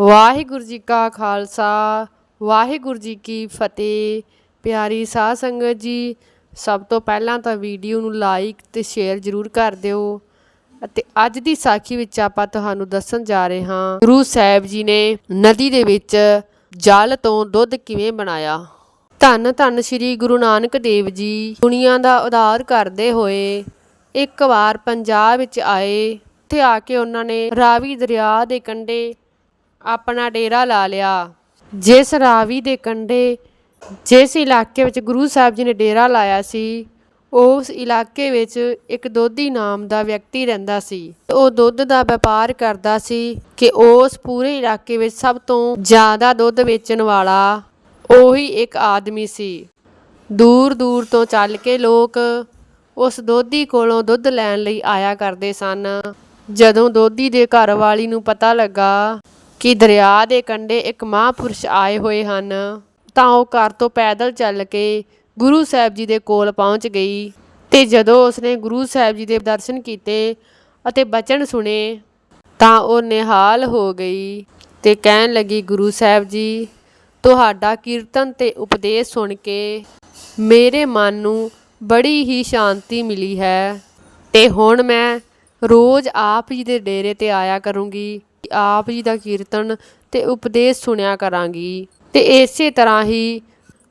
ਵਾਹਿਗੁਰੂ ਜੀ ਕਾ ਖਾਲਸਾ, ਵਾਹਿਗੁਰੂ ਜੀ ਕੀ ਫਤਿਹ। ਪਿਆਰੀ ਸਾਧ ਸੰਗਤ ਜੀ, ਸਭ ਤੋਂ ਪਹਿਲਾਂ ਤਾਂ ਵੀਡੀਓ ਨੂੰ ਲਾਈਕ ਤੇ ਸ਼ੇਅਰ ਜ਼ਰੂਰ ਕਰ ਦਿਓ। ਅਤੇ ਅੱਜ ਦੀ ਸਾਖੀ ਵਿੱਚ ਆਪਾਂ ਤੁਹਾਨੂੰ ਦੱਸਣ ਜਾ ਰਹੇ ਹਾਂ, ਗੁਰੂ ਸਾਹਿਬ ਜੀ ਨੇ ਨਦੀ ਦੇ ਵਿੱਚ ਜਲ ਤੋਂ ਦੁੱਧ ਕਿਵੇਂ ਬਣਾਇਆ? ਧੰਨ ਧੰਨ ਸ੍ਰੀ ਗੁਰੂ ਨਾਨਕ ਦੇਵ ਜੀ, ਦੁਨੀਆ ਦਾ ਉਧਾਰ ਕਰਦੇ ਹੋਏ ਇੱਕ ਵਾਰ ਪੰਜਾਬ ਵਿੱਚ ਆਏ। ਉੱਥੇ ਆ ਕੇ ਉਹਨਾਂ ਨੇ ਰਾਵੀ ਦਰਿਆ ਦੇ ਕੰਢੇ ਆਪਣਾ ਡੇਰਾ ਲਾ ਲਿਆ। ਜਿਸ ਰਾਵੀ ਦੇ ਕੰਢੇ, ਜਿਸ ਇਲਾਕੇ ਵਿੱਚ ਗੁਰੂ ਸਾਹਿਬ ਜੀ ਨੇ ਡੇਰਾ ਲਾਇਆ ਸੀ, ਉਸ ਇਲਾਕੇ ਵਿੱਚ ਇੱਕ ਦੋਧੀ ਨਾਮ ਦਾ ਵਿਅਕਤੀ ਰਹਿੰਦਾ ਸੀ। ਉਹ ਦੁੱਧ ਦਾ ਵਪਾਰ ਕਰਦਾ ਸੀ ਕਿ ਉਸ ਪੂਰੇ ਇਲਾਕੇ ਵਿੱਚ ਸਭ ਤੋਂ ਜ਼ਿਆਦਾ ਦੁੱਧ ਵੇਚਣ ਵਾਲਾ ਉਹੀ ਇੱਕ ਆਦਮੀ ਸੀ। ਦੂਰ ਦੂਰ ਤੋਂ ਚੱਲ ਕੇ ਲੋਕ ਉਸ ਦੋਧੀ ਕੋਲੋਂ ਦੁੱਧ ਲੈਣ ਲਈ ਆਇਆ ਕਰਦੇ ਸਨ। ਜਦੋਂ ਦੋਧੀ ਦੇ ਘਰ ਵਾਲੀ ਨੂੰ ਪਤਾ ਲੱਗਾ ਕਿ ਦਰਿਆ ਦੇ ਕੰਢੇ ਇੱਕ ਮਹਾਂਪੁਰਸ਼ ਆਏ ਹੋਏ ਹਨ। ਤਾਂ ਉਹ ਘਰ ਤੋਂ ਪੈਦਲ ਚੱਲ ਕੇ ਗੁਰੂ ਸਾਹਿਬ ਜੀ ਦੇ ਕੋਲ ਪਹੁੰਚ ਗਈ ਤੇ ਜਦੋਂ ਉਸਨੇ ਗੁਰੂ ਸਾਹਿਬ ਜੀ ਦੇ ਦਰਸ਼ਨ ਕੀਤੇ ਅਤੇ ਬਚਨ ਸੁਣੇ ਤਾਂ ਉਹ ਨਿਹਾਲ ਹੋ ਗਈ ਤੇ ਕਹਿਣ ਲੱਗੀ, ਗੁਰੂ ਸਾਹਿਬ ਜੀ, ਤੁਹਾਡਾ ਕੀਰਤਨ ਤੇ ਉਪਦੇਸ਼ ਸੁਣ ਕੇ ਮੇਰੇ ਮਨ ਨੂੰ ਬੜੀ ਹੀ ਸ਼ਾਂਤੀ ਮਿਲੀ ਹੈ ਤੇ ਹੁਣ ਮੈਂ ਰੋਜ਼ ਆਪ ਜੀ ਦੇ ਡੇਰੇ ਤੇ ਆਇਆ ਕਰੂੰਗੀ। ਆਪ ਜੀ ਦਾ ਕੀਰਤਨ ਤੇ ਉਪਦੇਸ਼ ਸੁਣਿਆ ਕਰਾਂਗੀ। ਤੇ ਇਸੇ ਤਰ੍ਹਾਂ ਹੀ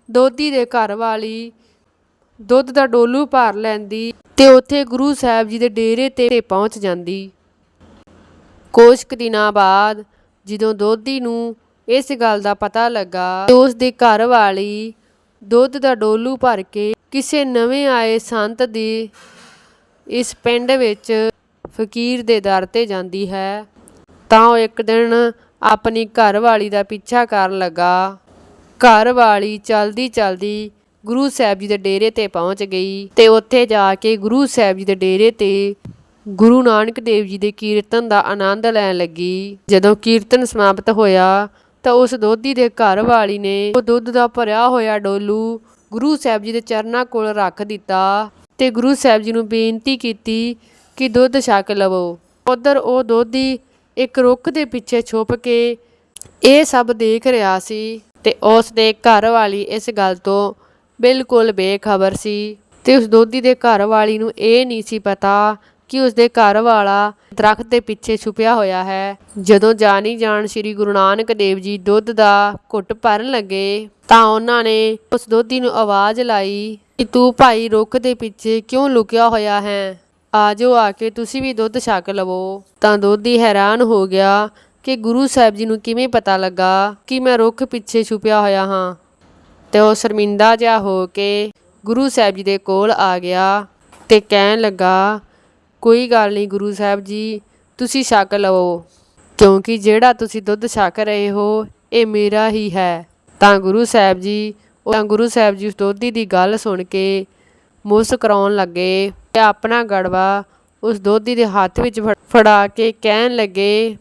ਦੋਧੀ ਦੇ ਘਰ ਵਾਲੀ ਦੁੱਧ ਦਾ ਡੋਲੂ ਭਰ ਲੈਂਦੀ ਤੇ ਉੱਥੇ ਗੁਰੂ ਸਾਹਿਬ ਜੀ ਦੇ ਡੇਰੇ ਤੇ ਪਹੁੰਚ ਜਾਂਦੀ। ਕੁਝ ਕੁ ਦਿਨਾਂ ਬਾਅਦ ਜਦੋਂ ਦੋਧੀ ਨੂੰ ਇਸ ਗੱਲ ਦਾ ਪਤਾ ਲੱਗਾ ਤੇ ਉਸ ਦੇ ਘਰ ਵਾਲੀ ਦੁੱਧ ਦਾ ਡੋਲੂ ਭਰ ਕੇ ਕਿਸੇ ਨਵੇਂ ਆਏ ਸੰਤ ਦੀ ਇਸ ਪਿੰਡ ਵਿੱਚ ਫਕੀਰ ਦੇ ਦਰ ਤੇ ਜਾਂਦੀ ਹੈ। ਤਾਂ ਉਹ ਇੱਕ ਦਿਨ ਆਪਣੀ ਘਰਵਾਲੀ ਦਾ ਪਿੱਛਾ ਕਰਨ ਲੱਗਾ। ਘਰਵਾਲੀ ਚਲਦੀ ਚਲਦੀ ਗੁਰੂ ਸਾਹਿਬ ਜੀ ਦੇ ਡੇਰੇ ਤੇ ਪਹੁੰਚ ਗਈ ਤੇ ਉੱਥੇ ਜਾ ਕੇ ਗੁਰੂ ਸਾਹਿਬ ਜੀ ਦੇ ਡੇਰੇ ਤੇ ਗੁਰੂ ਨਾਨਕ ਦੇਵ ਜੀ ਦੇ ਕੀਰਤਨ ਦਾ ਆਨੰਦ ਲੈਣ ਲੱਗੀ। ਜਦੋਂ ਕੀਰਤਨ ਸਮਾਪਤ ਹੋਇਆ ਤਾਂ ਉਸ ਦੋਧੀ ਦੇ ਘਰ ਵਾਲੀ ਨੇ ਉਹ ਦੁੱਧ ਦਾ ਭਰਿਆ ਹੋਇਆ ਡੋਲੂ ਗੁਰੂ ਸਾਹਿਬ ਜੀ ਦੇ ਚਰਨਾਂ ਕੋਲ ਰੱਖ ਦਿੱਤਾ ਤੇ ਗੁਰੂ ਸਾਹਿਬ ਜੀ ਨੂੰ ਬੇਨਤੀ ਕੀਤੀ ਕਿ ਦੁੱਧ ਛਕ ਲਵੋ। ਉਧਰ ਉਹ ਦੋਧੀ ਇੱਕ ਰੁੱਖ ਦੇ ਪਿੱਛੇ ਛੁਪ ਕੇ ਇਹ ਸਭ ਦੇਖ ਰਿਹਾ ਸੀ ਤੇ ਉਸ ਦੇ ਘਰ ਵਾਲੀ ਇਸ ਗੱਲ ਤੋਂ ਬਿਲਕੁਲ ਬੇਖਬਰ ਸੀ ਤੇ ਉਸ ਦੋਧੀ ਦੇ ਘਰ ਵਾਲੀ ਨੂੰ ਇਹ ਨਹੀਂ ਸੀ ਪਤਾ ਕਿ ਉਸ ਦੇ ਘਰ ਵਾਲਾ ਦਰਖਤ ਦੇ ਪਿੱਛੇ ਛੁਪਿਆ ਹੋਇਆ ਹੈ। ਜਦੋਂ ਜਾਣੀ ਜਾਣ ਸ੍ਰੀ ਗੁਰੂ ਨਾਨਕ ਦੇਵ ਜੀ ਦੁੱਧ ਦਾ ਘੁੱਟ ਭਰਨ ਲੱਗੇ ਤਾਂ ਉਹਨਾਂ ਨੇ ਉਸ ਦੋਧੀ ਨੂੰ ਆਵਾਜ਼ ਲਾਈ ਕਿ ਤੂੰ ਭਾਈ ਰੁੱਖ ਦੇ ਪਿੱਛੇ ਕਿਉਂ ਲੁਕਿਆ ਹੋਇਆ ਹੈ? ਆਜੋ ਆ ਕੇ ਤੁਸੀਂ ਵੀ ਦੁੱਧ ਛਕ ਲਵੋ। ਤਾਂ ਦੋਧੀ ਹੈਰਾਨ ਹੋ ਗਿਆ ਕਿ ਗੁਰੂ ਸਾਹਿਬ ਜੀ ਨੂੰ ਕਿਵੇਂ ਪਤਾ ਲੱਗਾ ਕਿ ਮੈਂ ਰੁੱਖ ਪਿੱਛੇ ਛੁਪਿਆ ਹੋਇਆ ਹਾਂ। ਤੇ ਉਹ ਸ਼ਰਮਿੰਦਾ ਜਿਹਾ ਹੋ ਕੇ ਗੁਰੂ ਸਾਹਿਬ ਜੀ ਦੇ ਕੋਲ ਆ ਗਿਆ ਤੇ ਕਹਿਣ ਲੱਗਾ, ਕੋਈ ਗੱਲ ਨਹੀਂ ਗੁਰੂ ਸਾਹਿਬ ਜੀ, ਤੁਸੀਂ ਛਕ ਲਵੋ। ਕਿਉਂਕਿ ਜਿਹੜਾ ਤੁਸੀਂ ਦੁੱਧ ਛਕ ਰਹੇ ਹੋ, ਇਹ ਮੇਰਾ ਹੀ ਹੈ। ਤਾਂ ਗੁਰੂ ਸਾਹਿਬ ਜੀ, ਉਹ ਗੁਰੂ ਸਾਹਿਬ ਜੀ ਉਸ ਦੋਧੀ ਦੀ ਗੱਲ ਸੁਣ ਕੇ ਮੁਸਕਰਾਉਣ ਲੱਗੇ। ਤੇ ਆਪਣਾ ਗੜਵਾ ਉਸ ਦੋਧੀ ਦੇ ਹੱਥ ਵਿੱਚ ਫੜ- ਫੜਾ ਕੇ ਕਹਿਣ ਲੱਗੇ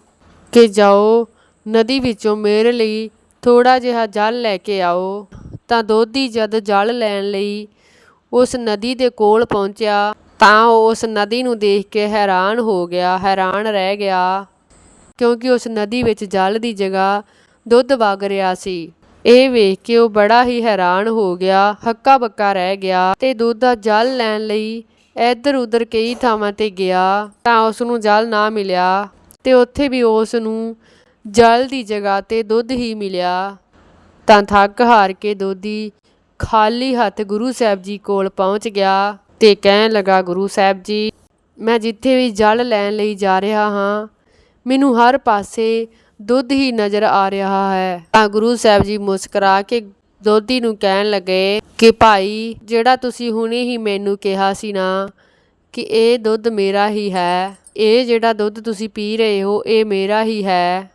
ਕਿ ਜਾਓ, ਨਦੀ ਵਿੱਚੋਂ ਮੇਰੇ ਲਈ ਥੋੜਾ ਜਿਹਾ ਜਲ ਲੈ ਕੇ ਆਓ। ਤਾਂ ਦੋਧੀ ਜਦ ਜਲ ਲੈਣ ਲਈ ਉਸ ਨਦੀ ਦੇ ਕੋਲ ਪਹੁੰਚਿਆ, ਤਾਂ ਉਹ ਉਸ ਨਦੀ ਨੂੰ ਦੇਖ ਕੇ ਹੈਰਾਨ ਹੋ ਗਿਆ, ਹੈਰਾਨ ਰਹਿ ਗਿਆ। ਕਿਉਂਕਿ ਉਸ ਨਦੀ ਵਿੱਚ ਜਲ ਦੀ ਜਗ੍ਹਾ ਦੁੱਧ ਵਗ ਰਿਹਾ ਸੀ। ਇਹ ਵੇਖ ਕੇ ਉਹ ਬੜਾ ਹੀ ਹੈਰਾਨ ਹੋ ਗਿਆ ਹੱਕਾ ਬੱਕਾ ਰਹਿ ਗਿਆ ਤੇ ਦੁੱਧ ਦਾ ਜਲ ਲੈਣ ਲਈ ਇੱਧਰ ਉੱਧਰ ਕਈ ਥਾਵਾਂ ਤੇ ਗਿਆ ਤਾਂ ਉਸ ਨੂੰ ਜਲ ਨਾ ਮਿਲਿਆ ਤੇ ਉੱਥੇ ਵੀ ਉਸ ਨੂੰ ਜਲ ਦੀ ਜਗ੍ਹਾ ਤੇ ਦੁੱਧ ਹੀ ਮਿਲਿਆ। ਤਾਂ ਥੱਕ ਹਾਰ ਕੇ ਦੋਧੀ ਖਾਲੀ ਹੱਥ ਗੁਰੂ ਸਾਹਿਬ ਜੀ ਕੋਲ ਪਹੁੰਚ ਗਿਆ ਤੇ ਕਹਿਣ ਲੱਗਾ, ਗੁਰੂ ਸਾਹਿਬ ਜੀ, ਮੈਂ ਜਿੱਥੇ ਵੀ ਜਲ ਲੈਣ ਲਈ ਜਾ ਰਿਹਾ ਹਾਂ, ਮੈਨੂੰ ਹਰ ਪਾਸੇ ਦੁੱਧ ਹੀ ਨਜ਼ਰ ਆ ਰਿਹਾ ਹੈ। ਤਾਂ ਗੁਰੂ ਸਾਹਿਬ ਜੀ ਮੁਸਕਰਾ ਕੇ ਦੋਧੀ ਨੂੰ ਕਹਿਣ ਲੱਗੇ ਕਿ ਭਾਈ, ਜਿਹੜਾ ਤੁਸੀਂ ਹੁਣੇ ਹੀ ਮੈਨੂੰ ਕਿਹਾ ਸੀ ਨਾ ਕਿ ਇਹ ਦੁੱਧ ਮੇਰਾ ਹੀ ਹੈ, ਇਹ ਜਿਹੜਾ ਦੁੱਧ ਤੁਸੀਂ ਪੀ ਰਹੇ ਹੋ, ਇਹ ਮੇਰਾ ਹੀ ਹੈ।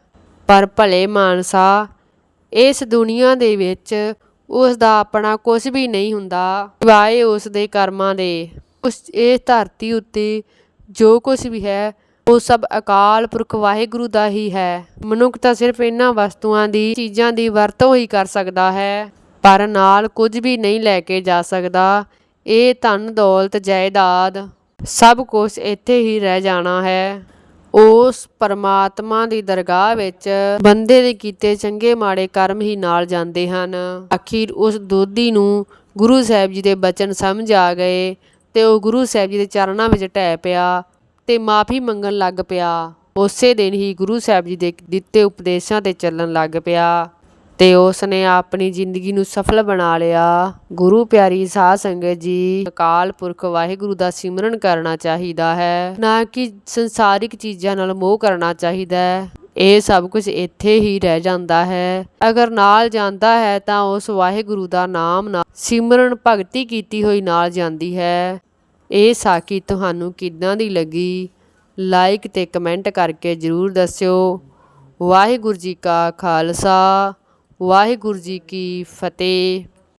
ਪਰ ਭਲੇ ਮਾਨਸਾ, ਇਸ ਦੁਨੀਆ ਦੇ ਵਿੱਚ ਉਸ ਦਾ ਆਪਣਾ ਕੁਝ ਵੀ ਨਹੀਂ ਹੁੰਦਾ, ਸਿਵਾਏ ਉਸ ਦੇ ਕਰਮਾਂ ਦੇ। ਉਸ, ਇਹ ਧਰਤੀ ਉੱਤੇ ਜੋ ਕੁਝ ਵੀ ਹੈ ਉਹ ਸਭ ਅਕਾਲ ਪੁਰਖ ਵਾਹਿਗੁਰੂ ਦਾ ਹੀ ਹੈ। ਮਨੁੱਖ ਤਾਂ ਸਿਰਫ ਇਹਨਾਂ ਵਸਤੂਆਂ ਦੀ, ਚੀਜ਼ਾਂ ਦੀ ਵਰਤੋਂ ਹੀ ਕਰ ਸਕਦਾ ਹੈ, ਪਰ ਨਾਲ ਕੁਝ ਵੀ ਨਹੀਂ ਲੈ ਕੇ ਜਾ ਸਕਦਾ। ਇਹ ਧਨ, ਦੌਲਤ, ਜਾਇਦਾਦ ਸਭ ਕੁਝ ਇੱਥੇ ਹੀ ਰਹਿ ਜਾਣਾ ਹੈ। ਉਸ ਪਰਮਾਤਮਾ ਦੀ ਦਰਗਾਹ ਵਿੱਚ ਬੰਦੇ ਦੇ ਕੀਤੇ ਚੰਗੇ ਮਾੜੇ ਕਰਮ ਹੀ ਨਾਲ ਜਾਂਦੇ ਹਨ। ਅਖੀਰ ਉਸ ਦੋਧੀ ਨੂੰ ਗੁਰੂ ਸਾਹਿਬ ਜੀ ਦੇ ਬਚਨ ਸਮਝ ਆ ਗਏ ਤੇ ਉਹ ਗੁਰੂ ਸਾਹਿਬ ਜੀ ਦੇ ਚਰਨਾਂ ਵਿੱਚ ਢਹਿ ਪਿਆ। ਤੇ ਮਾਫੀ ਮੰਗਣ ਲੱਗ ਪਿਆ। ਉਸੇ ਦਿਨ ਹੀ ਗੁਰੂ ਸਾਹਿਬ ਜੀ ਦੇ ਦਿੱਤੇ ਉਪਦੇਸ਼ਾਂ ਤੇ ਚੱਲਣ ਲੱਗ ਪਿਆ ਤੇ ਉਸ ਨੇ ਆਪਣੀ ਜ਼ਿੰਦਗੀ ਨੂੰ ਸਫਲ ਬਣਾ ਲਿਆ। ਗੁਰੂ ਪਿਆਰੀ ਸਾਧ ਸੰਗਤ ਜੀ, ਅਕਾਲ ਪੁਰਖ ਵਾਹਿਗੁਰੂ ਦਾ ਸਿਮਰਨ ਕਰਨਾ ਚਾਹੀਦਾ ਹੈ, ਨਾ ਕਿ ਸੰਸਾਰਿਕ ਚੀਜ਼ਾਂ ਨਾਲ ਮੋਹ ਕਰਨਾ ਚਾਹੀਦਾ ਹੈ। ਇਹ ਸਭ ਕੁਝ ਇੱਥੇ ਹੀ ਰਹਿ ਜਾਂਦਾ ਹੈ। ਅਗਰ ਨਾਲ ਜਾਂਦਾ ਹੈ ਤਾਂ ਉਸ ਵਾਹਿਗੁਰੂ ਦਾ ਨਾਮ ਨਾਲ ਸਿਮਰਨ ਭਗਤੀ ਕੀਤੀ ਹੋਈ ਨਾਲ ਜਾਂਦੀ ਹੈ। ਇਹ ਸਾਖੀ ਤੁਹਾਨੂੰ ਕਿੱਦਾਂ ਦੀ ਲੱਗੀ? ਲਾਈਕ ਤੇ ਕਮੈਂਟ ਕਰਕੇ ਜਰੂਰ ਦੱਸਿਓ। ਵਾਹਿਗੁਰੂ ਜੀ ਕਾ ਖਾਲਸਾ, ਵਾਹਿਗੁਰੂ ਜੀ ਕੀ ਫਤਿਹ।